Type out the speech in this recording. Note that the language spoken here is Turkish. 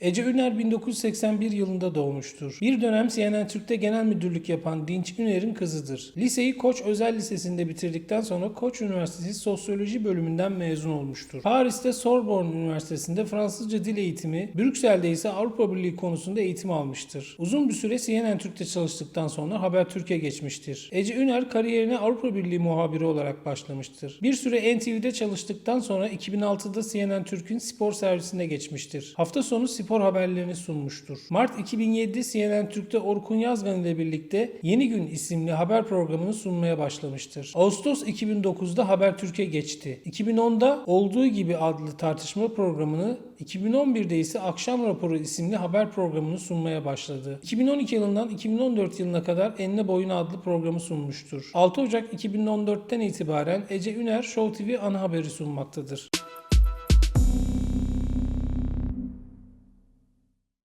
Ece Üner 1981 yılında doğmuştur. Bir dönem CNN Türk'te genel müdürlük yapan Dinç Üner'in kızıdır. Liseyi Koç Özel Lisesi'nde bitirdikten sonra Koç Üniversitesi Sosyoloji bölümünden mezun olmuştur. Paris'te Sorbonne Üniversitesi'nde Fransızca dil eğitimi, Brüksel'de ise Avrupa Birliği konusunda eğitim almıştır. Uzun bir süre CNN Türk'te çalıştıktan sonra Habertürk'e geçmiştir. Ece Üner kariyerine Avrupa Birliği muhabiri olarak başlamıştır. Bir süre NTV'de çalıştıktan sonra 2006'da CNN Türk'ün spor servisine geçmiştir. Hafta sonu spor haberlerini sunmuştur. Mart 2007'de CNN Türk'te Orkun Yazgan ile birlikte Yeni Gün isimli haber programını sunmaya başlamıştır. Ağustos 2009'da Habertürk'e geçti. 2010'da Olduğu Gibi adlı tartışma programını, 2011'de ise Akşam Raporu isimli haber programını sunmaya başladı. 2012 yılından 2014 yılına kadar Enine Boyun adlı programı sunmuştur. 6 Ocak 2014'ten itibaren Ece Üner Show TV ana haberi sunmaktadır.